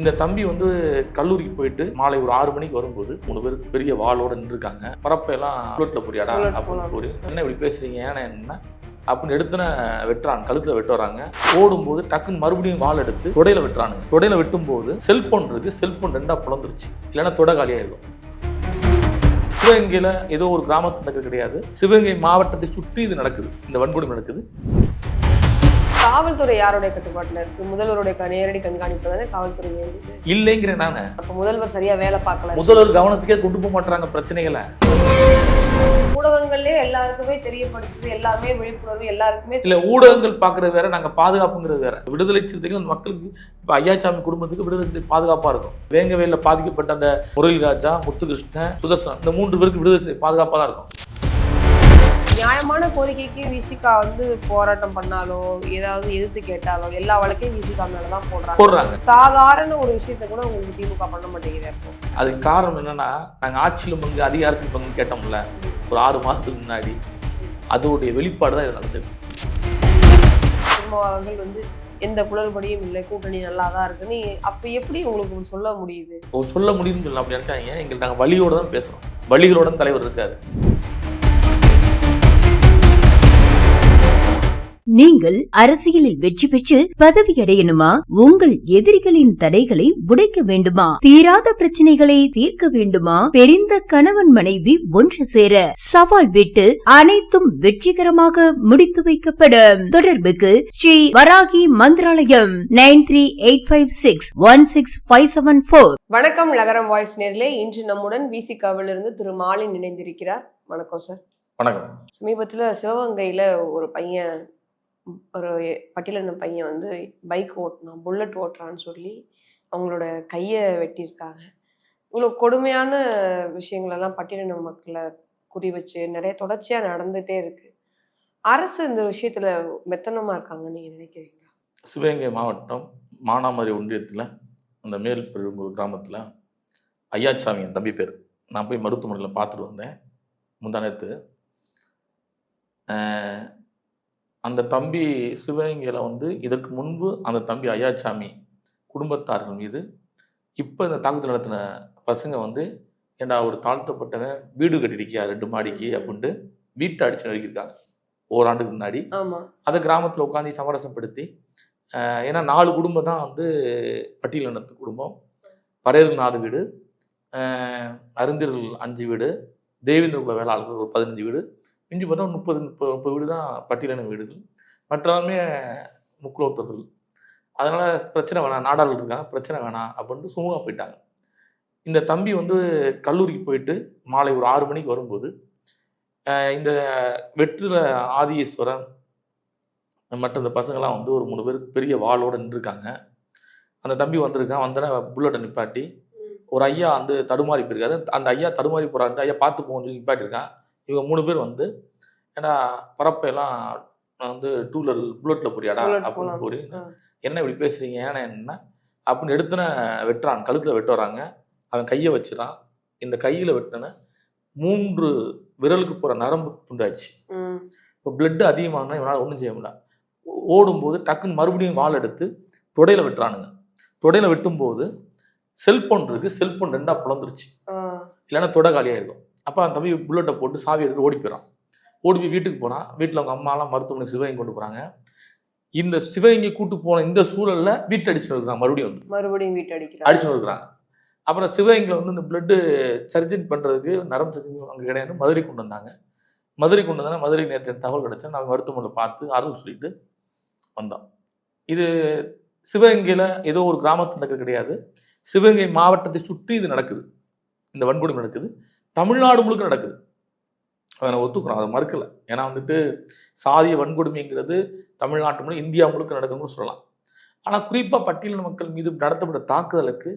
இந்த தம்பி வந்து கல்லூரிக்கு போயிட்டு மாலை ஒரு ஆறு மணிக்கு வரும்போது மூணு பேர் பெரிய வாளோட நின்றுருக்காங்க. பரப்பெல்லாம் போறியாடா Bullet அப்படின்னு. போறி என்ன இப்படி பேசுறீங்க? ஏன்னா என்ன? அப்படின்னு எடுத்துன வெட்டுறான் கழுத்துல வெட்ட வராங்க. ஓடும்போது டக்குன்னு மறுபடியும் வாள் எடுத்து தொடையில வெட்டுறானுங்க. தொடையில வெட்டும்போது செல்போன் இருக்கு. செல்போன் ரெண்டா புலந்துருச்சு. இல்லைன்னா தொட காலியாயிருக்கும் சிவகங்கையில ஏதோ ஒரு கிராமத்தில் நடக்கிறது கிடையாது. சிவகங்கை மாவட்டத்தை சுற்றி இது நடக்குது. இந்த வன்கொடுமை நடக்குது. காவல்துறை யாருடைய கட்டுப்பாட்டுல இருக்கு? முதல்வருடைய நேரடி கண்காணிப்பு தானே காவல்துறை வேண்டியது இல்லைங்கிறேன் நானு. அப்ப முதல்வர் சரியா வேலை பார்க்கல. முதல்வர் கவனத்துக்கே கொண்டு போக மாட்டாங்க பிரச்சனைகளை. ஊடகங்கள்லயே எல்லாருக்குமே தெரியப்படுத்துது எல்லாமே விழிப்புணர்வு எல்லாருக்குமே இல்ல ஊடகங்கள் பாக்குறது வேற நாங்க பாதுகாப்புங்கிறது வேற. விடுதலை சிறுத்தைகள் அந்த மக்களுக்கு இப்ப ஐயாச்சாமி குடும்பத்துக்கு விடுதலை சிறுத்தை பாதுகாப்பா இருக்கும். வேங்கவேல பாதிக்கப்பட்ட அந்த முரளி ராஜா முத்துகிருஷ்ணன் சுதர்சன் இந்த மூன்று பேருக்கு விடுதலை சிறுத்தை பாதுகாப்பா தான் இருக்கும். நியாயமான கோரிக்கைக்கு விசிகா வந்து போராட்டம் பண்ணாலோ ஏதாவது எதிர்த்து கேட்டாலோ எல்லா வழக்கையும் விசிகா மேலதான் போடுறாங்க. போடுறாங்க. சாதாரண ஒரு விஷயத்த கூட உங்களுக்கு திமுக பண்ண மாட்டேங்குது அப்போ அதுக்கு காரணம் என்னன்னா நாங்க ஆட்சியில பங்கு அதிகாரத்தில் பங்கு கேட்டோம்ல ஒரு ஆறு மாசத்துக்கு முன்னாடி அதோடைய வெளிப்பாடு தான் இது நடந்தது. திருமாவர்கள் வந்து எந்த குளறுபடியும் இல்லை கூட்டணி நல்லா தான் இருக்குன்னு அப்ப எப்படி உங்களுக்கு சொல்ல முடியுது? சொல்ல முடியும்னு சொல்லலாம் அப்படி நினைச்சாங்க எங்களுக்கு நாங்க வழியோட தான் பேசுறோம். வழிகளோட தான் தலைவர் இருக்காரு. நீங்கள் அரசியலில் வெற்றி பெற்று பதவி அடையணுமா உங்கள் எதிரிகளின் தடைகளை உடைக்க வேண்டுமா? தீராத பிரச்சனைகளை தீர்க்க வேண்டுமா? பெரிந்த கணவன் மனைவி ஒன்று சேர சவால் விட்டு அனைத்தும் வெற்றிகரமாக முடித்து வைக்கப்படும் தொடர்புக்கு Sri Varahi Mantralayam nine three eight five six one six five seven four. வணக்கம் நகரம் வாய்ஸ் நேர்களே. இன்று நம்முடன் விசிகாவிலிருந்து திரு மாலின் இணைந்திருக்கிறார். வணக்கம் சார். வணக்கம். சமீபத்துல சிவகங்கையில ஒரு பையன் ஒரு பட்டியலின பையன் வந்து பைக் ஓட்டினான் புல்லட் ஓட்டுறான்னு சொல்லி அவங்களோட கையை வெட்டியிருக்காங்க. இவ்வளோ கொடுமையான விஷயங்களெல்லாம் பட்டியலின மக்களை குறி வச்சு நிறைய தொடர்ச்சியாக நடந்துகிட்டே இருக்கு. அரசு இந்த விஷயத்தில் மெத்தனமா இருக்காங்கன்னு நீங்கள் நினைக்கிறீங்களா? சிவகங்கை மாவட்டம் மானாமரி ஒன்றியத்தில் அந்த மேல் பெருங்கூர் கிராமத்தில் ஐயாச்சாமி என் தம்பி பேர். நான் போய் மருத்துவமனையில் பார்த்துட்டு வந்தேன். முந்தானத்து அந்த தம்பி சிவகங்கையில் வந்து இதற்கு முன்பு அந்த தம்பி ஐயாச்சாமி குடும்பத்தார்கள் மீது இப்போ இந்த தாக்குதல் நடத்தின பசங்க வந்து ஏண்டா ஒரு தாழ்த்தப்பட்டவன் வீடு கட்டிருக்கியா ரெண்டு மாடிக்கு அப்படின்ட்டு வீட்டை அடிச்சு நறுக்கியிருக்காங்க ஓராண்டுக்கு முன்னாடி. அதை கிராமத்தில் உட்காந்து சமரசப்படுத்தி ஆஹ் ஏன்னா நாலு குடும்பம் தான் வந்து பட்டியலினத்து குடும்பம். பரையர்கள் நாலு வீடு ஆஹ் அருந்திரர்கள் அஞ்சு வீடு தேவேந்திர குல வேளாளர்கள் ஒரு பதினஞ்சு வீடு மிஞ்சி பார்த்தா முப்பது முப்பது முப்பது வீடு தான் பட்டியலின வீடுகள். மற்றவருமே முக்குலோத்தர்கள். அதனால பிரச்சனை வேணாம் நாடார்கள் இருக்காங்க பிரச்சனை வேணாம் அப்படின்ட்டு சுமூகமாக போயிட்டாங்க. இந்த தம்பி வந்து கல்லூரிக்கு போயிட்டு மாலை ஒரு ஆறு மணிக்கு வரும்போது இந்த வெற்றில ஆதிஈஸ்வரன் மற்ற இந்த பசங்களாம் வந்து ஒரு மூணு பேர் பெரிய வாளோட நின்றுருக்காங்க. அந்த தம்பி வந்திருக்கான் வந்தோடனே புல்லட்டை நிப்பாட்டி ஒரு ஐயா வந்து தடுமாறி போயிருக்காரு. அந்த ஐயா தடுமாறி போறாரு ஐயா பார்த்து போகணும்னு சொல்லி நிப்பாட்டியிருக்கான். இவங்க மூணு பேர் வந்து ஏன்னா பரப்பையெல்லாம் நான் வந்து டூலர் புல்லட்ல போறியாடா அப்படின்னு. போறி. என்ன இப்படி பேசுறீங்க? ஏன்னா என்ன? அப்படின்னு எடுத்துன வெட்டுறான். கழுத்துல வெட்ட வராங்க அவன் கையை வச்சுறான். இந்த கையில வெட்டின மூன்று விரலுக்கு போற நரம்பு துண்டாச்சு இப்போ பிளட் அதிகமானா இவனால் ஒன்றும் செய்ய முடியல. ஓடும்போது டக்குன்னு மறுபடியும் வாள் எடுத்து தொடையில வெட்டுறானுங்க. தொடையில வெட்டும்போது செல்போன் இருக்கு. செல்போன் ரெண்டா புலந்துருச்சு. ஆ. இல்லைன்னா தொட காலியாயிருக்கும் அப்போ அந்த தம்பி புல்லட்டை போட்டு சாவி எடுத்து ஓடி போயிடறான் ஓடி போய் வீட்டுக்கு போனான் வீட்டில் அவங்க அம்மாலாம் மருத்துவமனைக்கு சிவகங்கை கொண்டு போகிறாங்க இந்த சிவகங்கை கூட்டு போன இந்த சூழல்ல வீட்டு அடிச்சு இருக்கிறாங்க மறுபடியும் வந்து. மறுபடியும் வீட்டு அடிக்கிறாங்க அடிச்சு இருக்கிறாங்க அப்புறம் சிவகங்கையில் வந்து இந்த பிளட்டு சர்ஜரி பண்ணுறதுக்கு நரம்பு சர்ஜரி அங்கே கிடையாது மதுரை கொண்டு வந்தாங்க. மதுரை கொண்டு வந்தாங்க மதுரை நேற்று தகவல் கிடைச்சா நான் மருத்துவமனையில் பார்த்து ஆறுதல் சொல்லிட்டு வந்தோம். இது சிவகங்கையில் ஏதோ ஒரு கிராமத்தில் நடக்கிறது கிடையாது. சிவகங்கை மாவட்டத்தை சுற்றி இது நடக்குது. இந்த வன்கொடுமை நடக்குது. தமிழ்நாடு முழுக்க நடக்குது. அதை நான் ஒத்துக்கிறோம் அதை மறுக்கல. ஏன்னா வந்துட்டு சாதிய வன்கொடுமைங்கிறது தமிழ்நாட்டு முழுக்க இந்தியா முழுக்க நடக்குதுன்னு சொல்லலாம். ஆனால் குறிப்பாக பட்டியலின மக்கள் மீது நடத்தப்பட்ட தாக்குதலுக்கு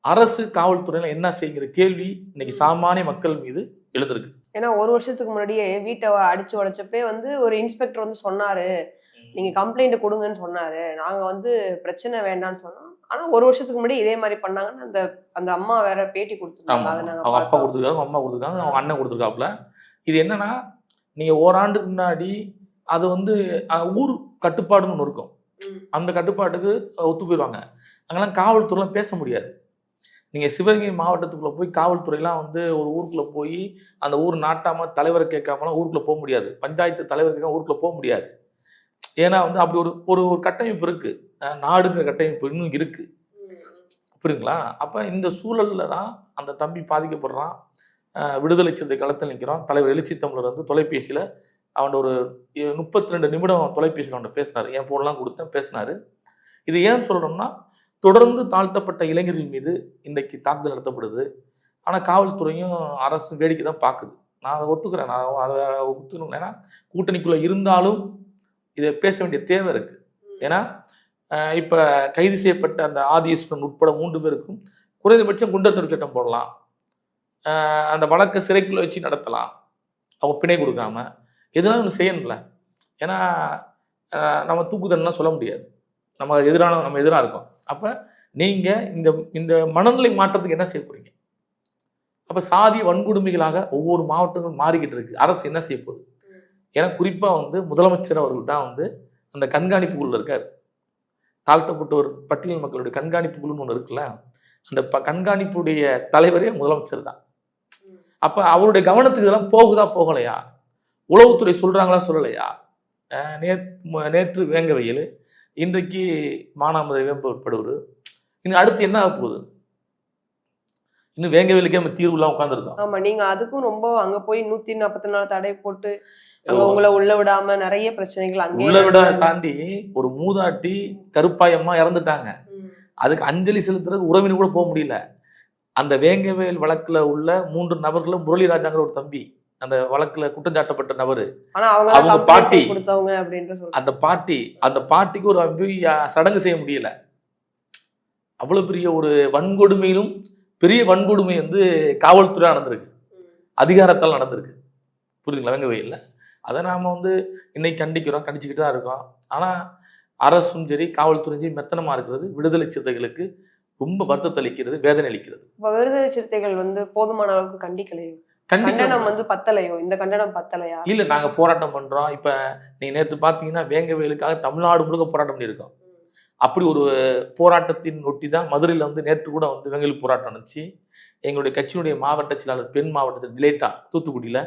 அரசு காவல்துறையில என்ன செய்யுங்கிற கேள்வி இன்னைக்கு சாமானிய மக்கள் மீது எழுந்திருக்கு. ஏன்னா ஒரு வருஷத்துக்கு முன்னாடியே வீட்டை அடிச்சு உடைச்சப்பே வந்து ஒரு இன்ஸ்பெக்டர் வந்து சொன்னாரு. நீங்க கம்ப்ளைண்ட் கொடுங்கன்னு சொன்னாரு. நாங்க வந்து பிரச்சனை வேண்டாம்னு சொன்னோம். ஆனா ஒரு வருஷத்துக்கு முன்னாடி இதே மாதிரி பண்ணாங்கன்னு அந்த அந்த அம்மா வேற பேட்டி நாங்க அவங்க அப்பா. கொடுத்துருக்காங்க அவங்க அம்மா கொடுத்துருக்காங்க அவங்க அண்ணன் கொடுத்துருக்காப்புல. இது என்னன்னா நீங்க ஓராண்டுக்கு முன்னாடி அது வந்து ஊர் கட்டுப்பாடுன்னு ஒன்று இருக்கும். அந்த கட்டுப்பாட்டுக்கு ஒத்து போயிடுவாங்க. அங்கெல்லாம் காவல்துறைலாம் பேச முடியாது. நீங்கள் சிவகங்கை மாவட்டத்துக்குள்ளே போய் காவல்துறையெல்லாம் வந்து ஒரு ஊருக்குள்ளே போய் அந்த ஊர் நாட்டாம தலைவரை கேட்காமலாம் ஊருக்குள்ளே போக முடியாது. பஞ்சாயத்து தலைவர் கேட்காம ஊருக்குள்ளே போக முடியாது. ஏன்னா வந்து அப்படி ஒரு ஒரு ஒரு கட்டமைப்பு இருக்குது நாடுங்கிற கட்டமைப்பு இன்னும் இருக்குது புரியுங்களா அப்போ இந்த சூழலில் தான் அந்த தம்பி பாதிக்கப்படுறான். விடுதலை சிந்தை களத்தில் நிற்கிறான். தலைவர் எழுச்சி தமிழர் வந்து தொலைபேசியில் அவன் ஒரு முப்பத்தி ரெண்டு நிமிடம் தொலைபேசியில் அவன்கிட்ட பேசினார். என் ஃபோன்லாம் கொடுத்தேன் பேசினார். இது ஏன் சொல்கிறோம்னா தொடர்ந்து தாழ்த்தப்பட்ட இளைஞர்கள் மீது இன்றைக்கு தாக்குதல் நடத்தப்படுது. ஆனால் காவல்துறையும் அரசு வேடிக்கை தான் பார்க்குது நான் அதை ஒத்துக்கிறேன். நான் அதை ஒத்துக்கணும். ஏன்னா கூட்டணிக்குள்ளே இருந்தாலும் இதை பேச வேண்டிய தேவை இருக்குது ஏன்னா இப்போ கைது செய்யப்பட்ட அந்த ஆதிஸ்வரன் உட்பட மூன்று பேருக்கும் குறைந்தபட்சம் குண்டர் சட்டம் போடலாம். அந்த வழக்கை சிறைக்குள்ள வச்சு நடத்தலாம். அவங்க பிணை கொடுக்காம. எதுனாலும் ஒன்று செய்யணும்ல. ஏன்னா நம்ம தூக்கு தண்டனை சொல்ல முடியாது. நம்ம எதிரான நம்ம எதிராக இருக்கோம். அப்போ நீங்கள் இந்த இந்த மனநிலை மாற்றத்துக்கு என்ன செய்ய போகிறீங்க அப்போ சாதி வன்கொடுமைகளாக ஒவ்வொரு மாவட்டங்களும் மாறிக்கிட்டு இருக்கு. அரசு என்ன செய்ய போகுது? ஏன்னா குறிப்பாக வந்து முதலமைச்சர் அவர்கள் தான் வந்து அந்த கண்காணிப்பு இருக்கார். தாழ்த்தப்பட்டோர் பட்டியல் மக்களுடைய கண்காணிப்பு குழுன்னு ஒன்று இருக்குல்ல அந்த ப கண்காணிப்புடைய தலைவரே முதலமைச்சர் தான். அப்போ அவருடைய கவனத்துக்கு இதெல்லாம் போகுதா போகலையா? உளவுத்துறை சொல்கிறாங்களா சொல்லலையா? அஹ் நேற்று வேங்கவையில் இன்றைக்கு மானாமதுரை வேம்பப்படுவர் இன்னும் அடுத்து என்ன ஆக போகுது? இன்னும் வேங்கவேலுக்கே நம்ம தீர்வுலாம் உட்காந்துருக்கோம் ஆமா நீங்க அதுக்கும் ரொம்ப அங்க போய் நூத்தி நாற்பத்தி நாலு தடை போட்டு உங்களை உள்ள விடாம நிறைய பிரச்சனைகள் அங்கே உள்ள விட தாண்டி ஒரு மூதாட்டி கருப்பாயம்மா இறந்துட்டாங்க. அதுக்கு அஞ்சலி செலுத்துறதுக்கு உறவினர் கூட போக முடியல. அந்த வேங்கவேல் வழக்குல உள்ள மூன்று நபர்களும் முரளிராஜாங்கிற ஒரு தம்பி அந்த வழக்குல குற்றஞ்சாட்டப்பட்ட நபர். அவங்க பாட்டி. அந்த பாட்டி அந்த பாட்டிக்கு ஒரு போய் சடங்கு செய்ய முடியல. அவ்வளவு பெரிய ஒரு வன்கொடுமையிலும் பெரிய வன்கொடுமை வந்து காவல்துறை நடந்திருக்கு. அதிகாரத்தால் நடந்திருக்கு. புரியுதுங்களா வெங்க வெயில்ல அதை நாம வந்து இன்னைக்கு கண்டிக்கிறோம் கண்டிச்சுக்கிட்டு தான் இருக்கோம். ஆனா அரசும் சரி காவல்துறையும் சரி மெத்தனமா இருக்கிறது விடுதலை சிறுத்தைகளுக்கு ரொம்ப வருத்தத்தை அளிக்கிறது வேதனை அளிக்கிறது. இப்ப விடுதலை சிறுத்தைகள் வந்து போதுமான அளவுக்கு கண்டிக்கலையோ? கண்டனம் வந்து பத்தலையோ? இந்த கண்டனம் பத்தலையா? இல்ல நாங்க போராட்டம் பண்றோம். இப்ப நீங்க நேத்து பாத்தீங்கன்னா வேங்கவேலுக்காக தமிழ்நாடு முழுக்க போராட்டம் பண்ணியிருக்கோம். அப்படி ஒரு போராட்டத்தின் ஒட்டி தான் மதுரையில் வந்து நேற்று கூட வந்து வெங்கல் போராட்டம் நடந்துச்சு. எங்களுடைய கட்சியினுடைய மாவட்ட செயலாளர் பெண் மாவட்ட செயலர் டிலேட்டா தூத்துக்குடியில்.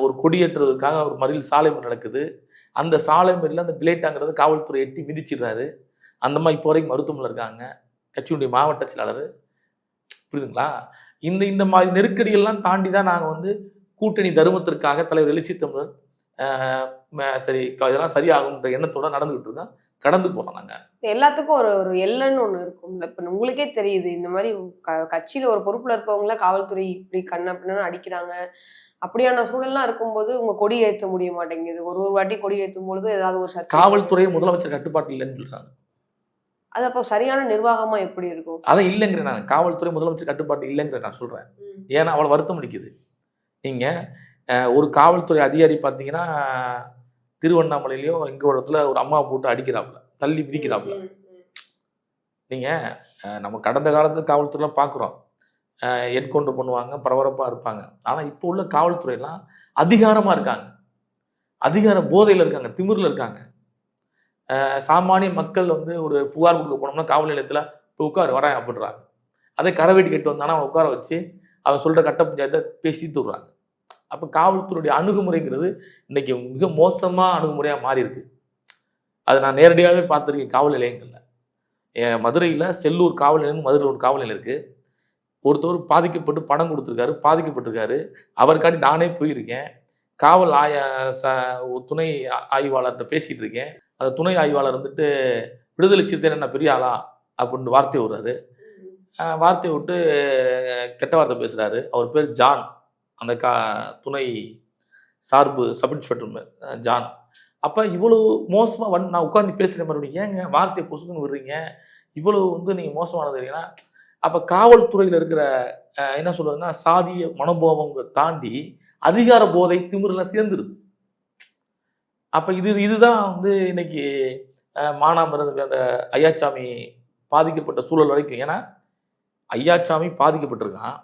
ஒரு கொடியேற்றுவதற்காக ஒரு மறியல் சாலை மறியல் நடக்குது. அந்த சாலை மறியல் அந்த டிலேட்டாங்கிறது காவல்துறை எட்டி மிதிச்சிடுறாரு. அந்த மாதிரி இப்போ வரைக்கும் மருத்துவமனையில் இருக்காங்க. கட்சியுடைய மாவட்ட செயலாளர். புரியுதுங்களா? இந்த இந்த மாதிரி நெருக்கடியெல்லாம் தாண்டி தான் நாங்கள் வந்து கூட்டணி தருமத்திற்காக தலைவர் எழுச்சி தமிழர் சரி க- இதெல்லாம் சரியாகுன்ற எண்ணத்தோட நடந்துகிட்டு இருக்கோம். கடந்து போறோம் நாங்க. எல்லாத்துக்கும் ஒரு ஒரு எல்லைன்னு ஒண்ணு இருக்கும்ல இப்ப உங்களுக்கே தெரியுது இந்த மாதிரி க- கட்சியில ஒரு பொறுப்புல இருக்கவங்கள காவல்துறை இப்படி கண்ண பின்னு அடிக்கிறாங்க. அப்படியான சூழல்லாம் இருக்கும்போது உங்க கொடி ஏத்த முடிய மாட்டேங்குது. ஒரு ஒரு வாட்டி கொடி ஏத்தும் பொழுது ஏதாவது ஒரு காவல்துறை முதலமைச்சர் கட்டுப்பாட்டில் இல்லைன்னு சொல்றாங்க. அது அப்போ சரியான நிர்வாகமா எப்படி இருக்கும்? அதான் இல்லைங்கிறேன் நான் காவல்துறை முதலமைச்சர் கட்டுப்பாட்டு இல்லைங்கிற நான் சொல்றேன். ஏன்னா அவ்வளோ வருத்தம் அளிக்குது. நீங்க ஒரு காவல்துறை அதிகாரி பார்த்தீங்கன்னா திருவண்ணாமலையிலயோ இங்க ஒரு இடத்துல ஒரு அம்மா போட்டு அடிக்கிறாப்புல தள்ளி மிதிக்கிறாப்புல. நீங்க நம்ம கடந்த காலத்துல காவல்துறைலாம் பார்க்குறோம் என்கவுண்டர் பண்ணுவாங்க பரபரப்பா இருப்பாங்க. ஆனா இப்போ உள்ள காவல்துறையெல்லாம் அதிகாரமா இருக்காங்க. அதிகார போதையில இருக்காங்க திமிர்ல இருக்காங்க. சாமானிய மக்கள் வந்து ஒரு புகார் கொடுக்க போனோம்னா காவல் நிலையத்துல இப்போ உட்காரு வரேன் அப்படின்றாங்க. அதே கரவேட்டி கட்டு வந்தானா அவன் உட்கார வச்சு அவன் சொல்ற கட்ட பஞ்சாயத்தை பேசி தீர்த்து விடுறாங்க அப்போ காவல்துறையுடைய அணுகுமுறைங்கிறது இன்னைக்கு மிக மோசமா அணுகுமுறையா மாறி இருக்கு அதை நான் நேரடியாகவே பார்த்துருக்கேன் காவல் நிலையங்கள்ல. என் மதுரையில் செல்லூர் காவல் நிலையம் மதுரையில் ஒரு காவல் நிலையம் இருக்கு. ஒருத்தவர் பாதிக்கப்பட்டு பணம் கொடுத்துருக்காரு பாதிக்கப்பட்டிருக்காரு. அவருக்காண்டி நானே போயிருக்கேன். காவல் ஆய ச துணை ஆய்வாளர்கிட்ட பேசிட்டு இருக்கேன். அந்த துணை ஆய்வாளர் வந்துட்டு விடுதலை சிறுத்தை என்ன பெரிய ஆளா? அப்படின்னு வார்த்தை விடுறாரு. வார்த்தையை விட்டு கெட்ட வார்த்தை பேசுறாரு. அவர் பேர் ஜான். அந்த கா துணை சார்பு சப் இன்ஸ்பெக்டர் ஜான். அப்போ இவ்வளவு மோசமாக வந்து நான் உட்காந்து பேசுகிற மறுபடியும். ஏங்க வார்த்தையை பொசுக்குன்னு விடுறீங்க? இவ்வளோ வந்து நீங்கள் மோசமானது இல்லைன்னா அப்போ காவல்துறையில் இருக்கிற என்ன சொல்றதுன்னா சாதிய மனோபாவங்க தாண்டி அதிகார போதை திமிரெல்லாம் சேர்ந்துருது. அப்போ இது இதுதான் வந்து இன்னைக்கு அஹ், அந்த ஐயாச்சாமி பாதிக்கப்பட்ட சூழல் வரைக்கும். ஏன்னா ஐயாச்சாமி பாதிக்கப்பட்டிருக்கான்.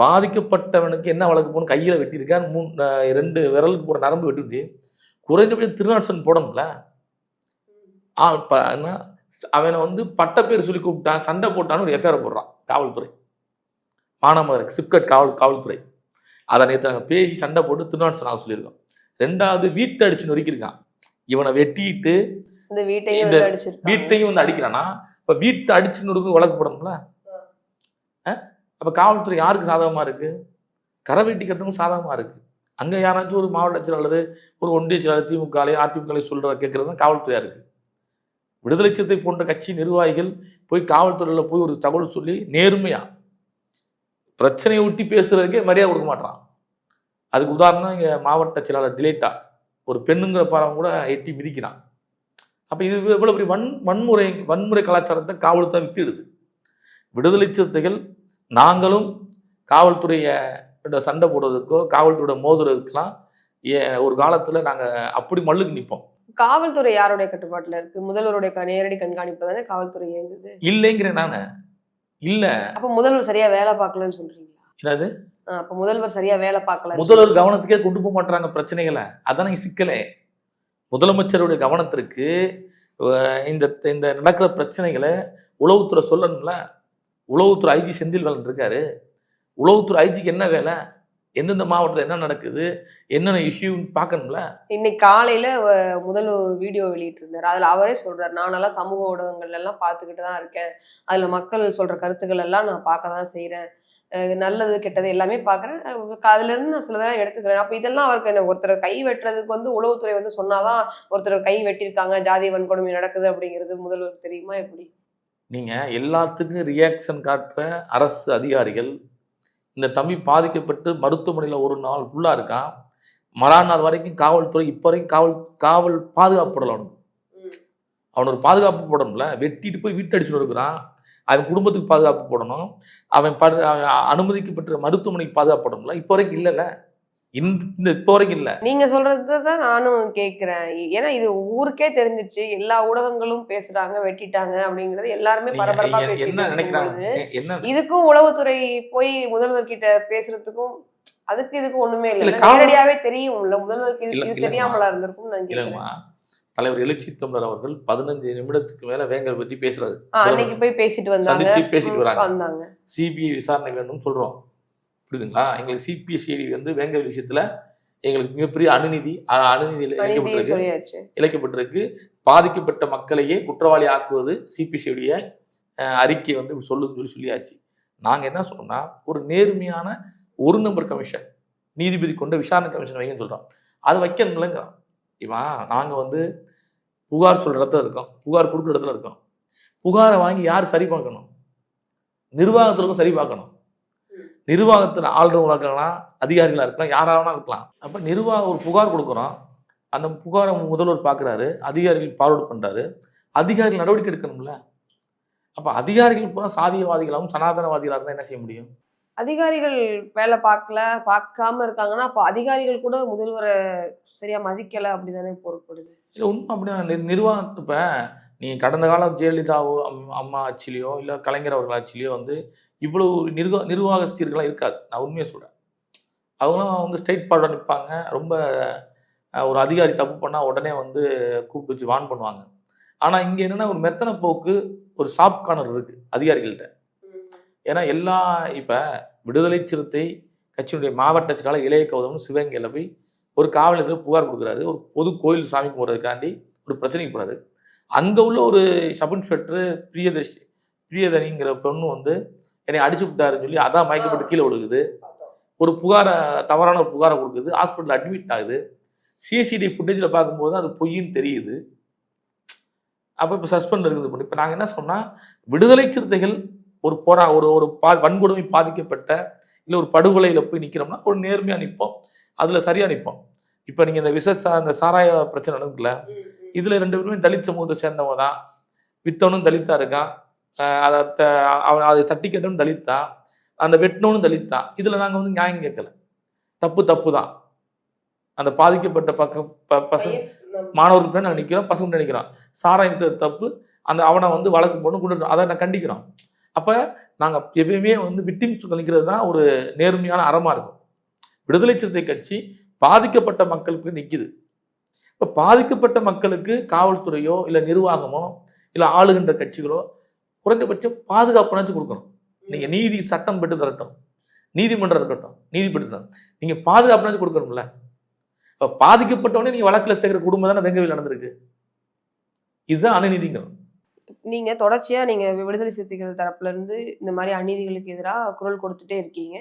பாதிக்கப்பட்டவனுக்கு என்ன வழக்கு போகணும் கையில் வெட்டியிருக்கான். மூணு ரெண்டு விரலுக்கு போகிற நரம்பு வெட்டிருச்சு குறைஞ்சபட்சம் திருநாட்சன் போடணும்ல. ஆ இப்போ என்ன? அவனை வந்து பட்ட பேர் சொல்லி கூப்பிட்டான். சண்டை போட்டான்னு ஒரு எஃப்ஐஆர் போடுறான். காவல்துறை. மானாமதுரை சிப்கட் காவல் காவல்துறை. அதை நேற்று நாங்கள் பேசி சண்டை போட்டு திருநாட்டு நாங்கள் சொல்லியிருக்கோம் ரெண்டாவது வீட்டை அடிச்சு நொறுக்கியிருக்கான். இவனை வெட்டிட்டு இந்த வீட்டையும் வந்து அடிச்சிருக்காங்க வீட்டையும் வந்து அடிக்கிறானா? இப்ப வீட்டை அடிச்சு நொறுக்கு வழக்கு போடணும்ல? அப்போ காவல்துறை யாருக்கு சாதகமாக இருக்குது கரை வெட்டி கட்டணும் சாதகமாக இருக்குது அங்கே யாராச்சும் ஒரு மாவட்ட ஆட்சியர் அல்லது ஒரு ஒன்றிய செயலாளர் திமுக அதிமுக சொல்கிற கேட்குறது தான் காவல்துறையாக இருக்குது விடுதலை சிறுத்தை போன்ற கட்சி நிர்வாகிகள் போய் காவல்துறையில் போய் ஒரு தகவல் சொல்லி நேர்மையாக பிரச்சனையை ஒட்டி பேசுகிறதுக்கே மரியாதை கொடுக்க மாட்டான் அதுக்கு உதாரணம் இங்கே மாவட்ட செயலாளர் டிலேட்டா. ஒரு பெண்ணுங்கிற பாரம் கூட எட்டி மிதிக்கிறான். அப்போ இது இவ்வளோ பெரிய வன் வன்முறை வன்முறை கலாச்சாரத்தை காவல்துறை வித்திடுது. விடுதலை சிறுத்தைகள் நாங்களும் காவல்துறையை சண்டை போடுறதுக்கோ காவல்துறையோட மோதுறதுக்கெல்லாம் ஒரு காலத்துல நாங்க அப்படி மல்லுக்கு நிற்போம் காவல்துறை யாருடைய கட்டுப்பாட்டுல இருக்கு? முதல்வருடைய நேரடி கண்காணிப்பு தானே காவல்துறை இயங்குது? இல்லைங்கிறேன் நானு. இல்ல. அப்ப முதல்வர் சரியா வேலை பார்க்கலன்னு சொல்றீங்களா? என்னது? அப்ப முதல்வர் சரியா வேலை பார்க்கல. முதல்வர் கவனத்துக்கே கொண்டு போக மாட்டாங்க பிரச்சனைகளை. அதானே சிக்கலே. முதலமைச்சருடைய கவனத்திற்கு இந்த இந்த நடக்கிற பிரச்சனைகளை உளவுத்துறை சொல்லணும்ல. உளவுத்துறை ஐஜி செந்தில்வேலன் இருக்காரு. உளவுத்துறை ஐஜிக்கு என்ன வேலை? எந்தெந்த மாவட்டத்தில் என்ன நடக்குது? என்னென்ன இஷ்யூன்னு பார்க்கணும்ல? இன்னைக்கு காலையில அஹ், ஒரு வீடியோ வெளியிட்டு அதில் அதுல அவரே சொல்றாரு நானெல்லாம் சமூக ஊடகங்கள் எல்லாம் பார்த்துக்கிட்டு தான் இருக்கேன். அதுல மக்கள் சொல்ற கருத்துக்கள் எல்லாம் நான் பார்க்க தான் செய்யறேன் நல்லது கெட்டது எல்லாமே பார்க்குறேன். அதுல இருந்து நான் சிலதெல்லாம் எடுத்துக்கிறேன். அப்ப இதெல்லாம் அவருக்கு என்ன ஒருத்தர் கை வெட்டுறதுக்கு வந்து உளவுத்துறை வந்து சொன்னாதான் ஒருத்தர் கை வெட்டியிருக்காங்க. ஜாதி வன்கொடுமை நடக்குது அப்படிங்கிறது முதல்வர் தெரியுமா எப்படி? நீங்கள் எல்லாத்துக்கும் ரியாக்ஷன் காட்டுற அரசு அதிகாரிகள் இந்த தம்பி பாதிக்கப்பட்டு மருத்துவமனையில் ஒரு நாள் ஃபுல்லாக இருக்கான் மறாநாள் வரைக்கும் காவல்துறை இப்போ வரைக்கும் காவல் காவல் பாதுகாப்பு அவனுக்கு அவன் ஒரு பாதுகாப்பு போடணும்ல வெட்டிட்டு போய் வீட்டடிச்சுட்டு இருக்கிறான் அவன் குடும்பத்துக்கு பாதுகாப்பு போடணும். அவன் படு அவன் அனுமதிக்கப்பட்ட மருத்துவமனைக்கு பாதுகாப்பு போடணும்ல. இப்போ வரைக்கும் இல்லைல்ல. இந்த இப்போ வரைக்கும் இல்லை. நீங்க சொல்றது தான் நானும் கேக்குறேன். ஏன்னா இது ஊருக்கே தெரிஞ்சிச்சு எல்லா ஊடகங்களும் பேசுறாங்க வெட்டிட்டாங்க அப்படிங்கறது எல்லாருமே பரபரப்பா பேசிட்டு இதுக்கும் உளவுத்துறை போய் முதல்வர் கிட்ட பேசுறதுக்கும் அதுக்கு இதுக்கு ஒண்ணுமே இல்ல, நேரடியாவே முதல்வருக்கு இது இல்ல, இது இல்லைம்மா. தெரியாமலா இருந்திருக்கும் நான் கேக்குறேன். தலைவர் எழுச்சி தமிழர் அவர்கள் பதினஞ்சு நிமிடத்துக்கு மேல வேங்கல் பற்றி பேசுறாரு. அன்னைக்கு போய் பேசிட்டு வந்தாங்க. சந்திச்சு பேசிட்டு வராங்க. சிபிஐ விசாரணை வேணும்னு சொல்றோம். புரியுதுங்களா எங்களுக்கு சிபிஎஸ்சிஐடி வந்து வேங்கல் விஷயத்துல எங்களுக்கு மிகப்பெரிய அனுநிதி அ- அனுநிதியில் அநீதி இழைக்கப்பட்டிருக்கு இழைக்கப்பட்டிருக்கு பாதிக்கப்பட்ட மக்களையே குற்றவாளி ஆக்குவது சிபிசியுடைய அறிக்கை வந்து சொல்லுன்னு சொல்லி சொல்லியாச்சு. நாங்க என்ன சொன்னோம்னா ஒரு நேர்மையான ஒரு நம்பர் கமிஷன் நீதிபதி கொண்ட விசாரணை கமிஷன் வைங்கன்னு சொல்றோம். அது வைக்கணும்லங்கிறோம் இவன் நாங்க வந்து புகார் சொல்ற இடத்துல இருக்கோம். புகார் கொடுக்குற இடத்துல இருக்கோம். புகாரை வாங்கி யார் சரி பார்க்கணும்? நிர்வாகத்திற்கும் சரி பார்க்கணும். நிர்வாகத்தில் ஆளுநர்களாக இருக்கலாம் அதிகாரிகளாக இருக்கலாம் யாராவது இருக்கலாம். அப்போ நிர்வாகம் ஒரு புகார் கொடுக்குறோம். அந்த புகாரை முதல்வர் பார்க்குறாரு அதிகாரிகள் ஃபார்வர்ட் பண்ணுறாரு அதிகாரிகள் நடவடிக்கை எடுக்கணும்ல. அப்போ அதிகாரிகள் பூரா சாதியவாதிகளாகவும் சனாதனவாதிகளாக இருந்தால் என்ன செய்ய முடியும்? அதிகாரிகள் வேலை பார்க்கல பார்க்காம இருக்காங்கன்னா அப்போ அதிகாரிகள் கூட முதல்வரை சரியா மதிக்கல அப்படிதானே பொருட்படுது. இல்லை உண்மை அப்படின்னா நிர் நிர்வாகம் இப்போ நீங்கள் கடந்த காலம் ஜெயலலிதாவோ அம் அம்மா ஆட்சியிலையோ இல்லை கலைஞர் அவர்கள் ஆட்சியிலையோ வந்து இவ்வளவு நிர்வா நிர்வாக சீர்களாக இருக்காது. நான் உண்மையை சொல்கிறேன் அவங்களாம் வந்து ஸ்டேட் பார்டர் நிற்பாங்க ரொம்ப ஒரு அதிகாரி தப்பு பண்ணால் உடனே வந்து கூப்பிட்டு வச்சு வான் பண்ணுவாங்க. ஆனால் இங்கே என்னென்னா ஒரு மெத்தனை போக்கு ஒரு ஷாப் கார்னர் இருக்குது அதிகாரிகள்கிட்ட. ஏன்னா எல்லா இப்போ விடுதலை சிறுத்தை கட்சியினுடைய மாவட்ட செயலாளர் இளைய கௌதம் சிவகங்கையில் போய் ஒரு காவல் நிலையத்தில் புகார் கொடுக்குறாரு. ஒரு பொது கோயில் சாமி கும்பிட்றதுக்காண்டி ஒரு பிரச்சனைக்கு போறாரு. அங்கே உள்ள ஒரு சப் இன்ஸ்பெக்டர் பிரியதர்ஷி பிரியதனிங்கிற பொண்ணு வந்து என்னை அடிச்சு விட்டாருன்னு சொல்லி அதான் மயக்கப்பட்டு கீழே விழுகுது. ஒரு புகாரை தவறான ஒரு புகாரை கொடுக்குது. ஹாஸ்பிட்டல் அட்மிட் ஆகுது. சிசிடி ஃபுட்டேஜில் பார்க்கும்போது அது பொய்ன்னு தெரியுது. அப்போ இப்போ சஸ்பெண்ட் இருக்குது இப்போ நாங்கள் என்ன சொன்னால் விடுதலை சிறுத்தைகள் ஒரு போரா ஒரு ஒரு பா வன்கொடுமை பாதிக்கப்பட்ட இல்லை ஒரு படுகொலையில் போய் நிற்கிறோம்னா ஒரு நேர்மையாக நிற்போம். அதில் சரியாக நிற்போம். இப்போ நீங்கள் இந்த விச இந்த சாராய பிரச்சனை நடக்குதுல இதில் ரெண்டு பேருமே தலித் சமூகத்தை சேர்ந்தவங்க தான். வித்தவனும் தலித்தா இருக்கான். அதை த- அவன் அதை தட்டி கேட்டவனும் தலித் தான் அந்த வெட்டினவனும் தலித் தான் இதில் நாங்கள் வந்து நியாயம் கேட்கல. தப்பு தப்பு தான். அந்த பாதிக்கப்பட்ட பக்க பசங்க மாணவர்கள் பேர் நாங்கள் நிற்கிறோம் பசங்க நிற்கிறோம் சாராயத்தை தப்பு. அந்த அவனை வந்து வழக்கு போட்டு கொண்டு அதை நான் கண்டிக்கிறோம். அப்போ நாங்கள் எப்பயுமே வந்து விக்டிம்ஸ் நிற்கிறது தான் ஒரு நேர்மையான அறமாக இருக்கும். விடுதலை சிறுத்தை கட்சி பாதிக்கப்பட்ட மக்களுக்கு நிற்கிது இப்போ பாதிக்கப்பட்ட மக்களுக்கு காவல்துறையோ இல்லை நிர்வாகமோ இல்லை ஆளுகின்ற கட்சிகளோ குறைந்தபட்சம் பாதுகாப்புனாச்சும் கொடுக்கணும். நீங்க நீதி சட்டம் பெற்று தரட்டும். நீதிமன்றம் இருக்கட்டும் நீதி பெற்று தரட்டும். நீங்க பாதுகாப்புனாச்சும் கொடுக்கணும்ல. இப்ப பாதிக்கப்பட்டவனே நீங்க வழக்குல சேர்க்கிற குடும்பம் தானே வெங்கவில் நடந்திருக்கு. இதுதான் அநீதிங்கிறோம். நீங்க தொடர்ச்சியா நீங்க விடுதலை சிறுத்தைகள் தரப்புல இருந்து இந்த மாதிரி அநீதிகளுக்கு எதிராக குரல் கொடுத்துட்டே இருக்கீங்க.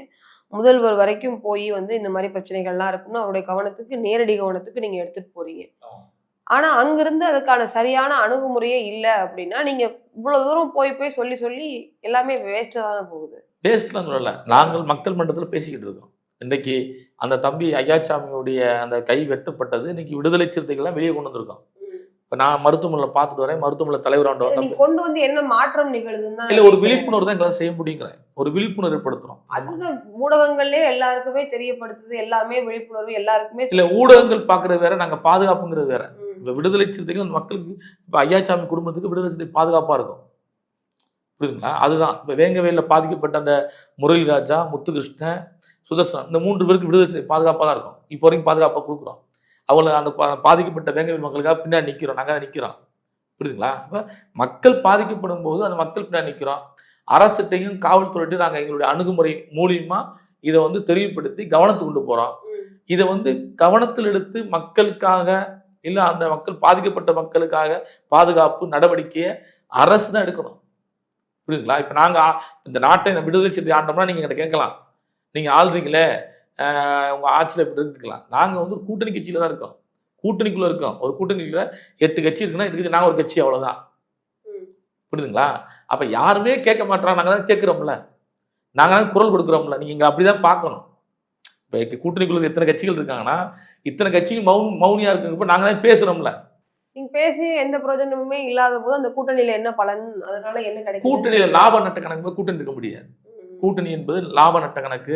முதல்வர் வரைக்கும் போய் வந்து இந்த மாதிரி பிரச்சனைகள்லாம் இருக்குன்னு அவருடைய கவனத்துக்கு நேரடி கவனத்துக்கு நீங்க எடுத்துட்டு போறீங்க. ஆமா. ஆனா அங்கிருந்து அதுக்கான சரியான அணுகுமுறையே இல்லை அப்படின்னா நீங்க இவ்வளவு தூரம் போய் போய் சொல்லி சொல்லி எல்லாமே வேஸ்டா தானே போகுது. பேஸ்ட்லாம் சொல்லல. நாங்கள் மக்கள் மன்றத்தில் பேசிக்கிட்டு இருக்கோம். இன்னைக்கு அந்த தம்பி ஐயாச்சாமியுடைய அந்த கை வெட்டப்பட்டது. இன்னைக்கு விடுதலை சிறுத்தைகள்லாம் வெளியே கொண்டு வந்திருக்கோம் இப்போ நான் மருத்துவமனையில் பார்த்துட்டு வரேன். மருத்துவமனை தலைவராண்ட கொண்டு வந்து என்ன மாற்றம் நிகழுதுன்னு தான் இல்லை ஒரு விழிப்புணர்வு தான் எங்களால் செய்ய முடியுங்கிறேன் ஒரு விழிப்புணர்வு ஏற்படுத்துறோம். அதுதான் ஊடகங்கள்லயே எல்லாருக்குமே தெரியப்படுத்துது. எல்லாமே விழிப்புணர்வு எல்லாருக்குமே இல்லை ஊடகங்கள் பார்க்கறது வேற நாங்கள் பாதுகாப்புங்கிறது வேற. இப்போ விடுதலை சிறுத்தைகள் அந்த மக்களுக்கு இப்போ ஐயாச்சாமி குடும்பத்துக்கு விடுதலை சிறுத்தை பாதுகாப்பாக இருக்கும். புரியுதுங்களா? அதுதான். இப்போ வேங்கவேலில் பாதிக்கப்பட்ட அந்த முரளி ராஜா முத்துகிருஷ்ணன் சுதர்சன் இந்த மூன்று பேருக்கு விடுதலை சிறுத்தை பாதுகாப்பாக தான் இருக்கும். இப்போ வரைக்கும் பாதுகாப்பாக கொடுக்குறோம். அவங்கள அந்த பாதிக்கப்பட்ட வேங்கவேல் மக்களுக்காக பின்னாடி நிற்கிறோம் நாங்கள் நிற்கிறோம் புரியுதுங்களா? இப்போ மக்கள் பாதிக்கப்படும் போது அந்த மக்கள் பின்னாடி நிற்கிறோம் அரசுட்டையும் காவல்துறையிட்டையும் நாங்கள் எங்களுடைய அணுகுமுறை மூலியமா இதை வந்து தெளிவுபடுத்தி கவனத்துக்கு கொண்டு போகிறோம் இதை வந்து கவனத்தில் எடுத்து மக்களுக்காக இல்லை அந்த மக்கள் பாதிக்கப்பட்ட மக்களுக்காக பாதுகாப்பு நடவடிக்கையை அரசு தான் எடுக்கணும். புரியுதுங்களா? இப்போ நாங்கள் இந்த நாட்டை விடுதலை சிறுத்தை ஆண்டோம்னா நீங்கள் எங்கிட்ட கேட்கலாம். நீங்கள் ஆள்றீங்களே ஆஹ் உங்க ஆட்சியில் இப்படி இருக்கலாம் நாங்கள் வந்து கூட்டணி கட்சியில தான் இருக்கோம். கூட்டணிக்குள்ள இருக்கோம். ஒரு கூட்டணிக்குள்ள எட்டு கட்சி இருக்குன்னா எட்டு கட்சி நாங்கள் ஒரு கட்சி அவ்வளோதான். புரியுதுங்களா? அப்போ யாருமே கேட்க மாட்டோம் நாங்கள் தான் கேட்குறோம்ல. நாங்கள் தான் குரல் கொடுக்குறோம்ல. நீங்கள் அப்படி தான் பார்க்கணும். இப்போ கூட்டணிக்குள்ள எத்தனை கட்சிகள் இருக்காங்கன்னா இத்தனை கட்சிகள் மௌன் மௌனியா இருக்குங்கப்ப நாங்க தான் பேசுறோம்ல. நீங்க பேசி எந்த பிரயோஜனமுமே இல்லாத போது அந்த கூட்டணியில என்ன பலன்? அதனால என்ன கிடைக்கும் கூட்டணியில லாப நட்ட கணக்கு கூட்டணி இருக்க முடியாது. கூட்டணி என்பது லாப நட்ட கணக்கு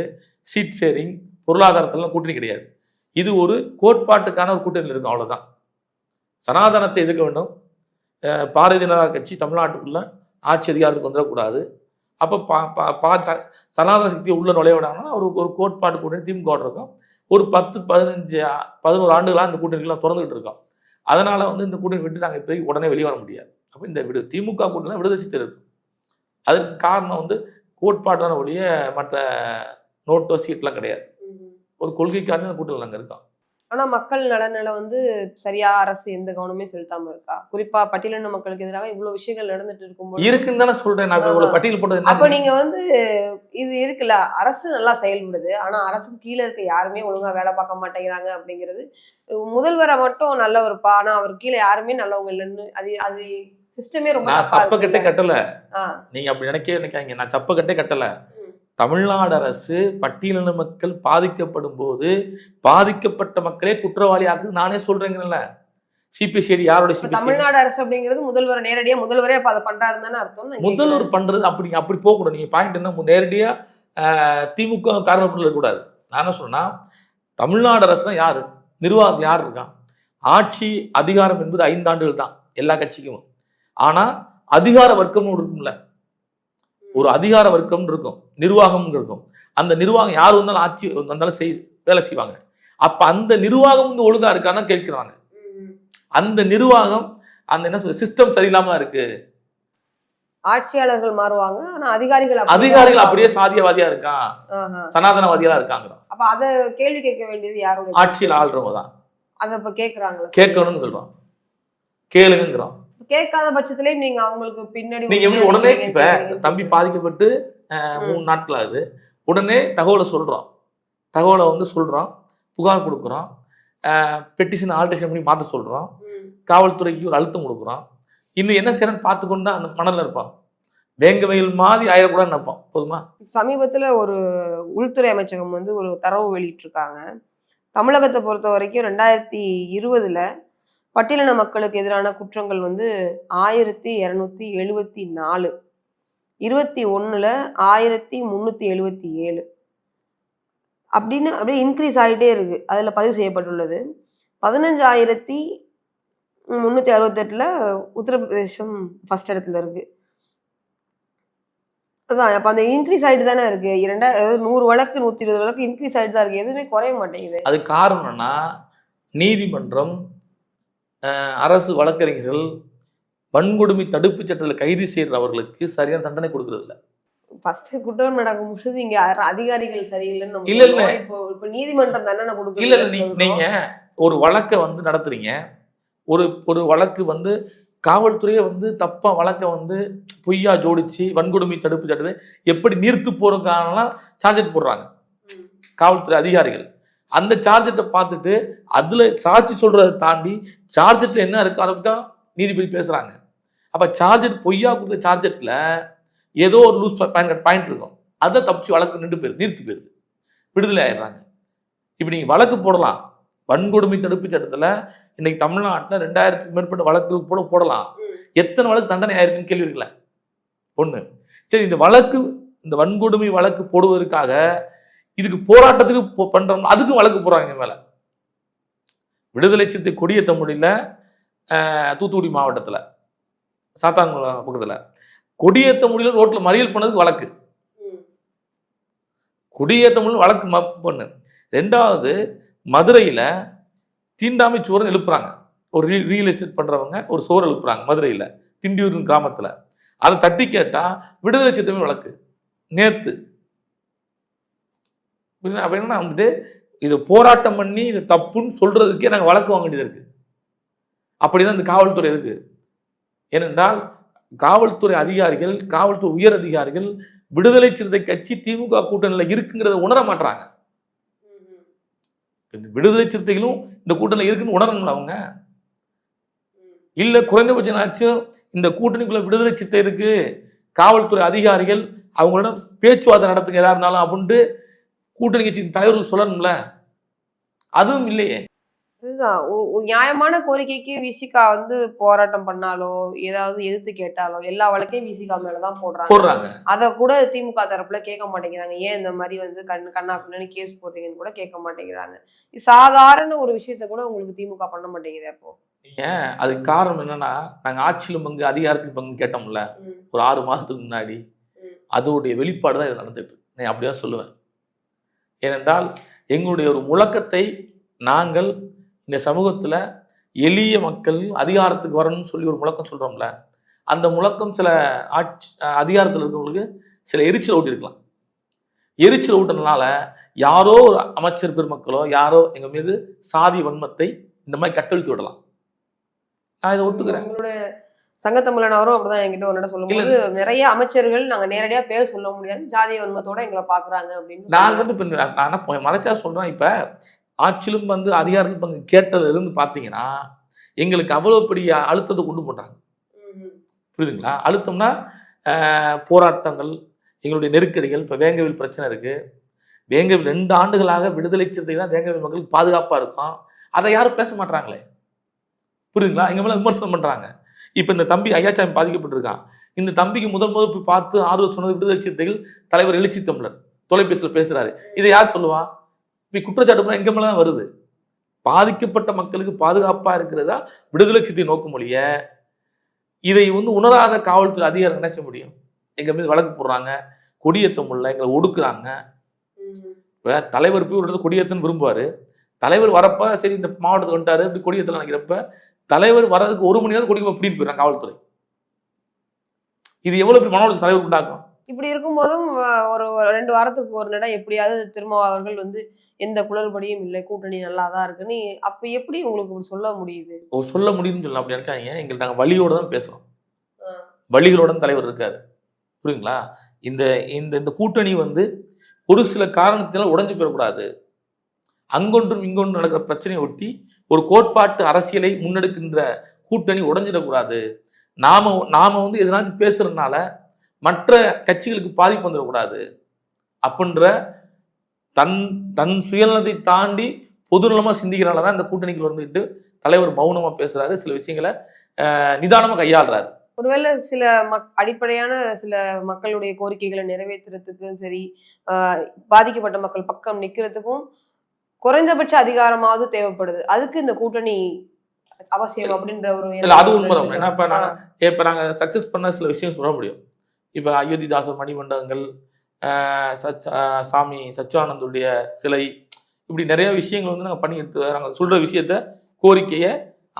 சீட் ஷேரிங் பொருளாதாரத்துல கூட்டணி கிடையாது. இது ஒரு கோட்பாட்டுக்கான ஒரு கூட்டணி இருக்கும் அவ்வளவுதான். சனாதனத்தை எதிர்க்க வேண்டும். பாரதிய ஜனதா கட்சி தமிழ்நாட்டுக்குள்ள ஆட்சி அதிகாரத்துக்கு வந்துடக்கூடாது. அப்போ பா பா பா சனாதன சக்தியை உள்ள நுழைய விடாங்கன்னா ஒரு ஒரு கோட்பாட்டு கூட்டணி திமுக இருக்கும். ஒரு பத்து பதினஞ்சு பதினோரு ஆண்டுகளாக இந்த கூட்டணிகள்லாம் திறந்துகிட்டு இருக்கோம். அதனால வந்து இந்த கூட்டணி விட்டு நாங்கள் இப்போதைக்கு உடனே வெளியே வர முடியாது. அப்போ இந்த விடு திமுக கூட்டணி விடுதலை இருக்கும். அதுக்கு காரணம் வந்து கோட்பாட்டான ஒழிய மற்ற நோட்டோ சீட்லாம் கிடையாது. ஒரு கொள்கைக்கான அந்த கூட்டணியில் நாங்கள் இருக்கோம். ஆனா மக்கள் நலனில வந்து சரியா அரசு எந்த கவனமே செலுத்தாம இருக்கா? குறிப்பா பட்டியலின மக்களுக்கு எதிராக இவ்வளவு விஷயங்கள் நடந்துட்டு இருக்கும்போது இருக்குன்னு தானே சொல்றேன் பட்டியல் போட்டது அப்ப நீங்க வந்து இது இருக்குல்ல அரசு நல்லா செயல்படுது. ஆனா அரசுக்கு கீழே இருக்க யாருமே ஒழுங்கா வேலை பார்க்க மாட்டேங்கிறாங்க அப்படிங்கிறது முதல்வரை மட்டும் நல்லவருப்பா ஆனா அவர் கீழே யாருமே நல்லவங்க இல்லைன்னு அது அது சிஸ்டமே ரொம்ப நான் சப்ப? கட்டல. நீங்க அப்படி நினைக்கவே நினைக்காங்க நான் சப்ப கட்டே கட்டல. தமிழ்நாடு அரசு பட்டியலின மக்கள் பாதிக்கப்படும் போது பாதிக்கப்பட்ட மக்களே குற்றவாளி ஆக்குது நானே சொல்றேங்கல்ல சிபிசிஐடி யாரோட தமிழ்நாடு அரசு அப்படிங்கிறது முதல்வரை நேரடியா முதல்வரே அதை பண்றாருன்னு தானே அர்த்தம் முதல்வர் பண்றது அப்படி அப்படி போகக்கூடாது. நீங்க பாயிண்ட் என்ன நேரடியா திமுக காரணப்பட்டு இருக்கக்கூடாது. நான் என்ன சொன்னா தமிழ்நாடு அரசுனா யாரு? நிர்வாகம் யார் இருக்கான் ஆட்சி அதிகாரம் என்பது ஐந்து ஆண்டுகள் தான் எல்லா கட்சிக்கும். ஆனா அதிகார வர்க்கம்னு ஒண்ணு இருக்கும்ல. ஒரு அதிகார வர்க்கம்னு இருக்கும் நிர்வாகம்னு இருக்கும். அந்த நிர்வாகம் யார் வந்தாலும் ஆட்சி வந்தாலும் செய் வேலை செய்வாங்க. அப்ப அந்த நிர்வாகம் வந்து ஒழுங்கா இருக்கான்னு கேட்கிறாங்க. அந்த நிர்வாகம் அந்த என்ன சொல்ற சிஸ்டம் சரியில்லாம இருக்கு. ஆட்சியாளர்கள் மாறுவாங்க ஆனா அதிகாரிகள் அதிகாரிகள் அப்படியே சாதியவாதியா இருக்கான். சனாதனவாதியா இருக்காங்க அப்ப அத கேள்வி கேட்க வேண்டியது யாருடைய ஆட்சியில் ஆள்றவங்க தான். அத இப்ப கேக்குறாங்களா? கேட்கணும்னு சொல்றோம். கேளுங்கிறோம் கேட்காத பட்சத்திலயும் நீங்க அவங்களுக்கு பின்னாடி நீங்க எப்படி உடனே இப்ப. தம்பி பாதிக்கப்பட்டு. மூணு நாட்கள் ஆகுது. உடனே தகவலை சொல்றோம் தகவலை வந்து சொல்றோம் புகார் கொடுக்குறோம் பெட்டிஷன் ஆல்ட்ரேஷன் பண்ணி மாற்ற சொல்றோம். காவல்துறைக்கு ஒரு அழுத்தம் கொடுக்குறோம் இன்னும் என்ன செய்யறன்னு தான் அந்த மணல்ல இருப்பான். வேங்க வெயில் மாதிரி ஆயிடக்கூடாதுன்னு நினைப்பான். போதுமா? சமீபத்துல ஒரு உள்துறை அமைச்சகம் வந்து ஒரு தரவு வெளியிட்டிருக்காங்க. தமிழகத்தை பொறுத்த வரைக்கும் ரெண்டாயிரத்தி இருபதுல பட்டியலின மக்களுக்கு எதிரான குற்றங்கள் வந்து ஆயிரத்தி இரநூத்தி எழுபத்தி நாலு. இருபத்தி ஒன்றில் ஆயிரத்தி முந்நூற்றி எழுபத்தி ஏழு. அப்படின்னு அப்படியே இன்க்ரீஸ் ஆகிட்டே இருக்கு. அதில் பதிவு செய்யப்பட்டுள்ளது. பதினஞ்சாயிரத்தி முந்நூற்றி அறுபத்தெட்டில் உத்தரப்பிரதேசம் ஃபர்ஸ்ட் இடத்துல இருக்கு. அதான் அப்போ அந்த இன்க்ரீஸ் ஆகிட்டு தானே இருக்கு. இரண்டா நூறு வழக்கு நூற்றி இருபது வழக்கு இன்க்ரீஸ் ஆகிட்டு தான் இருக்கு. எதுவுமே குறைய மாட்டேங்குது. அது காரணம்னா நீதிமன்றம் அரசு வழக்கறிஞர்கள் வன்கொடுமை தடுப்பு சட்டத்தில் கைது செய்யறவர்களுக்கு சரியான தண்டனை கொடுக்கறது இல்ல ஃபர்ஸ்ட் குற்றம் நடக்கும் பொழுது இங்க அர- அதிகாரிகள் சரியில்லைன்னு இல்ல, இல்ல. இப்போ இப்போ நீதிமன்றம் தண்டனை கொடுக்குது இல்ல இல்ல நீ- நீங்க ஒரு வழக்கை வந்து நடத்துறீங்க. ஒரு ஒரு வழக்கு வந்து காவல்துறையை வந்து தப்பா வழக்கை வந்து பொய்யா ஜோடிச்சு வன்கொடுமை தடுப்பு சட்டத்தை எப்படி நீர்த்து போறதுக்கானலாம் சார்ஜெட் போடுறாங்க. காவல்துறை அதிகாரிகள். அந்த சார்ஜெட்டை பார்த்துட்டு அதில் சாட்சி சொல்கிறத தாண்டி சார்ஜெட்டில் என்ன இருக்கோ அதை தான் நீதிபதி பேசுகிறாங்க அப்போ சார்ஜெட் பொய்யா கொடுத்த சார்ஜெட்டில் ஏதோ ஒரு லூஸ் பாயிண்ட் பாயிண்ட் இருக்கும். அதை தப்பிச்சு வழக்கு நின்று போயிரு நீர்த்து போயிருது விடுதலை ஆயிடுறாங்க. இப்போ நீங்கள் வழக்கு போடலாம். வன்கொடுமை தடுப்பு சட்டத்தில் இன்னைக்கு தமிழ்நாட்டில் ரெண்டாயிரத்துக்கு மேற்பட்ட வழக்குகள் கூட போடலாம். எத்தனை வழக்கு தண்டனை ஆயிருக்குன்னு கேள்வி இருக்குல்ல? ஒன்று சரி இந்த வழக்கு இந்த வன்கொடுமை வழக்கு போடுவதற்காக இதுக்கு போராட்டத்துக்கு பண்றோம் அதுக்கும் வழக்கு போடுறாங்க எங்க மேல. விடுதலை சிறுத்தை கொடிய தமிழில் தூத்துக்குடி மாவட்டத்துல சாத்தான்குளம் பக்கத்துல. கொடியேத்த முடியல ரோட்ல மறியல் பண்ணதுக்கு வழக்கு. கொடியேத்த முடியல வழக்கு பண்ணு. ரெண்டாவது மதுரையில தீண்டாமை சுவரன் எழுப்புறாங்க. ஒரு ரீ ரியல் எஸ்டேட் பண்றவங்க ஒரு சுவர் எழுப்புறாங்க மதுரையில திண்டியூர் கிராமத்துல. அதை தட்டி கேட்டா விடுதலை சித்தமே வழக்கு. நேத்து புரியுதா? அப்ப என்னன்னா வந்துட்டு இது போராட்டம் பண்ணி இது தப்புன்னு சொல்றதுக்கே நாங்க வழக்கு வாங்க வேண்டியது இருக்கு. அப்படிதான் இந்த காவல்துறை இருக்கு. ஏனென்றால் காவல்துறை அதிகாரிகள் காவல்துறை உயர் அதிகாரிகள் விடுதலை சிறுத்தை கட்சி திமுக கூட்டணியில இருக்குங்கிறத உணர மாட்றாங்க. இந்த விடுதலை சிறுத்தைகளும் இந்த கூட்டணியில் இருக்குன்னு உணரணும்ல அவங்க? இல்ல குறைந்தபட்சமாச்சும் இந்த கூட்டணிக்குள்ள விடுதலை சிறுத்தை இருக்கு காவல்துறை அதிகாரிகள் அவங்களோட பேச்சுவார்த்தை நடத்துங்க எதா இருந்தாலும் அப்படின்ட்டு கூட்டணி கட்சி தலைவர்கள் சொல்லணும்ல? அதுவும் இல்லையே. அதுதான் நியாயமான கோரிக்கைக்கு விசிகா வந்து போராட்டம் பண்ணாலோ ஏதாவது எதிர்த்து கேட்டாலோ எல்லா வழக்கையும் விசிகா மேலதான் போடுறாங்க. போடுறாங்க. அத கூட திமுக தரப்புல கேட்க மாட்டேங்கிறாங்க. ஏன் இந்த மாதிரி வந்து கண் கண்ணா பின்னாடி கேஸ் போடுறீங்கன்னு கூட கேட்க மாட்டேங்கிறாங்க. சாதாரண ஒரு விஷயத்த கூட உங்களுக்கு திமுக பண்ண மாட்டேங்குது அப்போ. நீங்க அதுக்கு காரணம் என்னன்னா நாங்க ஆட்சியிலும் பங்கு அதிகாரத்தில் பங்கு கேட்டோம்ல. ஒரு ஆறு மாதத்துக்கு முன்னாடி. அதோடைய வெளிப்பாடு தான் இது நடந்துட்டு. நான் அப்படியே சொல்லுவேன். ஏனென்றால் எங்களுடைய ஒரு முழக்கத்தை நாங்கள் இந்த சமூகத்தில் எளிய மக்கள் அதிகாரத்துக்கு வரணும்னு சொல்லி ஒரு முழக்கம் சொல்கிறோம்ல அந்த முழக்கம் சில ஆட்சி அதிகாரத்தில் இருக்கிறவங்களுக்கு சில எரிச்சல் ஊட்டியிருக்கலாம். எரிச்சல் ஊட்டினால யாரோ ஒரு அமைச்சர் பெருமக்களோ யாரோ எங்கள் மீது சாதி வன்மத்தை இந்த மாதிரி கட்டழித்து விடலாம். நான் இதை ஒத்துக்கிறேன். சங்கத்தமிழன் அவரும் அப்படிதான் என்கிட்ட ஒரு இடம் சொல்லும்போது நிறைய அமைச்சர்கள் நாங்க நேரடியா பேர் சொல்ல முடியாது ஜாதிய வன்மத்தோட எங்களை பாக்குறாங்க அப்படின்னு நான். வந்து இப்ப பொய் மறைச்சா சொல்றேன் இப்ப ஆட்சியிலும் வந்து அதிகாரத்தில் பங்கு கேட்டதுல இருந்து பாத்தீங்கன்னா எங்களுக்கு அவ்வளவு பெரிய அழுத்தத்தை கொண்டு போட்டாங்க. புரியுதுங்களா? அழுத்தம்னா போராட்டங்கள் எங்களுடைய நெருக்கடிகள் இப்போ வேங்கவில் பிரச்சனை இருக்கு. வேங்கவில் ரெண்டு ஆண்டுகளாக விடுதலை சிறுத்தைகள் தான் வேங்கவில் மக்களுக்கு பாதுகாப்பா இருக்கும். அதை யாரும் பேச மாட்டாங்களே புரியுதுங்களா? எங்க மேல விமர்சனம் பண்றாங்க. இப்போ இந்த தம்பி ஐயாச்சாமி பாதிக்கப்பட்டிருக்கான். இந்த தம்பிக்கு முதல் முதல் போய் பார்த்து ஆறுதல் சொன்னது விடுதலை சிறுத்தைகள் தலைவர் எழுச்சி தமிழர். தொலைபேசியில் பேசுறாரு. இதை யார் சொல்லுவா? இப்படி குற்றச்சாட்டு பண்ணா எங்க மேல தான் வருது? பாதிக்கப்பட்ட மக்களுக்கு பாதுகாப்பா இருக்கிறதா விடுதலை சிறுத்தை நோக்க மொழிய இதை வந்து உணராத காவல்துறை அதிகாரம் என்ன செய்ய முடியும்? எங்க மீது வழக்கு போடுறாங்க கொடியேற்ற முடியல எங்களை ஒடுக்குறாங்க. இப்போ தலைவர் போய் ஒரு இடத்துல கொடியேற்றன்னு விரும்புவாரு. தலைவர் வரப்ப சரி இந்த மாவட்டத்துக்கு வந்துட்டாரு இப்படி கொடியேற்றலாம் நினைக்கிறப்ப தலைவர் வர்றதுக்கு ஒரு மணி நேரம் கொடி பிடிட்டு போயிடுறாங்க காவல்துறை. இது எவ்வளவு பெரிய மன உளைச்சல் தலைவர் உண்டாக்கும் இப்படி இருக்கும்போதும் ஒரு ரெண்டு வாரத்துக்கு ஒரு நடம் எப்படியாவது திருமாவளவர்கள் வந்து எந்த குளறுபடியும் இல்லை கூட்டணி நல்லா தான் இருக்குன்னு அப்ப எப்படி உங்களுக்கு சொல்ல முடியுது? சொல்ல முடியும்னு சொல்லலாம். அப்படி இருக்காங்க எங்களுக்கு நாங்கள் வழியோட தான் பேசுறோம். வழிகளோட தலைவர் இருக்காரு. புரியுங்களா இந்த இந்த இந்த கூட்டணி வந்து ஒரு சில காரணத்தினால உடைஞ்சு போயிடக்கூடாது. அங்கொன்றும் இங்கொன்றும் நடக்கிற பிரச்சனையை ஒட்டி ஒரு கோட்பாட்டு அரசியலை முன்னெடுக்கின்ற கூட்டணி உடைஞ்சிடக்கூடாது. நாம நாம வந்து எதனாச்சும் பேசுறதுனால மற்ற கட்சிகளுக்கு பாதிப்பு வந்துடக்கூடாது. அப்படின்ற தன் தன் சுயநலத்தை தாண்டி பொதுநலமாக சிந்திக்கிறனால தான் இந்த கூட்டணிக்கு வந்துட்டு தலைவர் மௌனமாக பேசுறாரு. சில விஷயங்களை நிதானமாக கையாளுறாரு. ஒருவேளை சில மக் அடிப்படையான சில மக்களுடைய கோரிக்கைகளை நிறைவேற்றுறதுக்கும் சரி பாதிக்கப்பட்ட மக்கள் பக்கம் நிற்கிறதுக்கும் குறைஞ்சபட்ச அதிகாரமாவது தேவைப்படுது. அதுக்கு இந்த கூட்டணி அவசியம் அப்படின்ற ஒரு இல்ல அது உண்மைதான். ஏன்னா இப்ப நாங்க. இப்ப நாங்க சக்சஸ் பண்ண சில விஷயம் சொல்ல முடியும். இப்ப அயோத்திதாசர் மணிமண்டபங்கள் சாமி சச்சியானந்துடைய சிலை இப்படி நிறைய விஷயங்கள் வந்து நாங்க பண்ணிட்டு நாங்க சொல்ற விஷயத்த கோரிக்கையை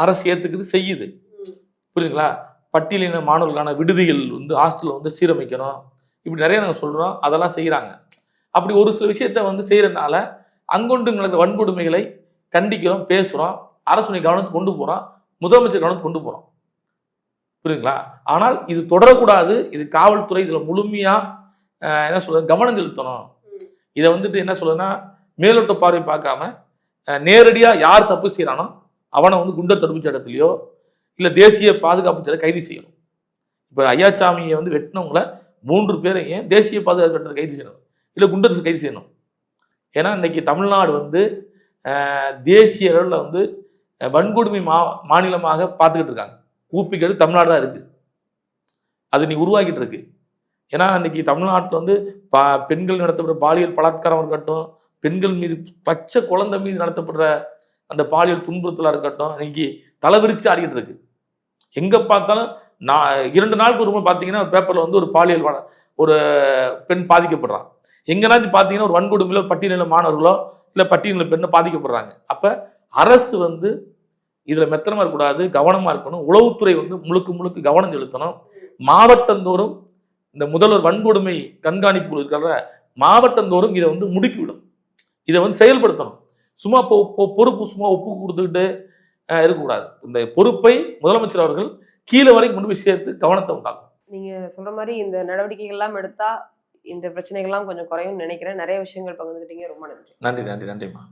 அரசு ஏத்துக்குது செய்யுது. புரியுதுங்களா? பட்டியலின மாணவர்களுக்கான விடுதிகள் வந்து ஹாஸ்டலில் வந்து சீரமைக்கணும். இப்படி நிறைய நாங்கள் சொல்கிறோம் அதெல்லாம் செய்கிறாங்க அப்படி ஒரு சில விஷயத்த வந்து செய்கிறதுனால அங்கொண்டு நடந்த வன்கொடுமைகளை கண்டிக்கிறோம் பேசுகிறோம் அரசுடைய கவனத்தை கொண்டு போகிறோம் முதலமைச்சர் கவனத்தை கொண்டு போகிறோம் புரியுதுங்களா? ஆனால் இது தொடரக்கூடாது இது காவல்துறை இதில் முழுமையாக என்ன சொல்கிறது கவனம் செலுத்தணும். இதை வந்துட்டு என்ன சொல்றதுன்னா மேலோட்ட பார்வை பார்க்காம நேரடியாக யார் தப்பு செய்கிறானோ அவனை வந்து குண்டர் தடுப்பு சட்டத்திலையோ இல்லை தேசிய பாதுகாப்பு சட்டம் கைது செய்யணும். இப்போ ஐயாச்சாமியை வந்து வெட்டினவங்கள மூன்று பேரையும் தேசிய பாதுகாப்பு சட்டத்தில் கைது செய்யணும். இல்லை குண்டர் கைது செய்யணும். ஏன்னா இன்னைக்கு தமிழ்நாடு வந்து தேசிய அளவில் வந்து வன்கொடுமை மா மாநிலமாக பார்த்துக்கிட்டு இருக்காங்க. ஊப்பிக்கிறது தமிழ்நாடு தான் இருக்குது அது நீ உருவாக்கிட்டு இருக்கு. ஏன்னா இன்றைக்கி தமிழ்நாட்டில் வந்து பா பெண்கள் நடத்தப்படுற பாலியல் பலாத்காரம் இருக்கட்டும் பெண்கள் மீது பச்சை குழந்தை மீது நடத்தப்படுற அந்த பாலியல் துன்புறுத்தலாக இருக்கட்டும் இன்னைக்கு தலைவிரிச்சு ஆடிக்கிட்டு இருக்கு. எங்கே பார்த்தாலும் நான் இரண்டு நாளுக்கு ஒரு முறை பார்த்தீங்கன்னா ஒரு பேப்பரில் வந்து ஒரு பாலியல் ஒரு பெண் பாதிக்கப்படுறான். எங்கேனாச்சும் பார்த்தீங்கன்னா ஒரு வன்கொடுமையில பட்டியலின மாணவர்களோ இல்லை பட்டியலின பெண்ணை பாதிக்கப்படுறாங்க. அப்போ அரசு வந்து இதில் மெத்தனமாக இருக்கக்கூடாது கவனமாக இருக்கணும். உளவுத்துறை வந்து முழுக்க முழுக்க கவனம் செலுத்தணும். மாவட்டந்தோறும் இந்த முதல்வர் வன்கொடுமை கண்காணிப்பு இருக்கிற மாவட்டந்தோறும் இதை வந்து முடுக்கிவிடும் இதை வந்து செயல்படுத்தணும். சும்மா பொறுப்பு சும்மா ஒப்பு கொடுத்துக்கிட்டு இருக்கக்கூடாது. இந்த பொறுப்பை முதலமைச்சர் அவர்கள் கீழே வரைக்கும் கொண்டு போய் சேர்த்து கவனத்தை உண்டாகும் நீங்க சொல்ற மாதிரி இந்த நடவடிக்கைகள் எல்லாம் எடுத்தா இந்த பிரச்சனைகள்லாம் கொஞ்சம் குறையும்னு நினைக்கிறேன். நிறைய விஷயங்கள் பகிர்ந்துக்கிட்டீங்க ரொம்ப நன்றி. நன்றி நன்றி நன்றிம்மா.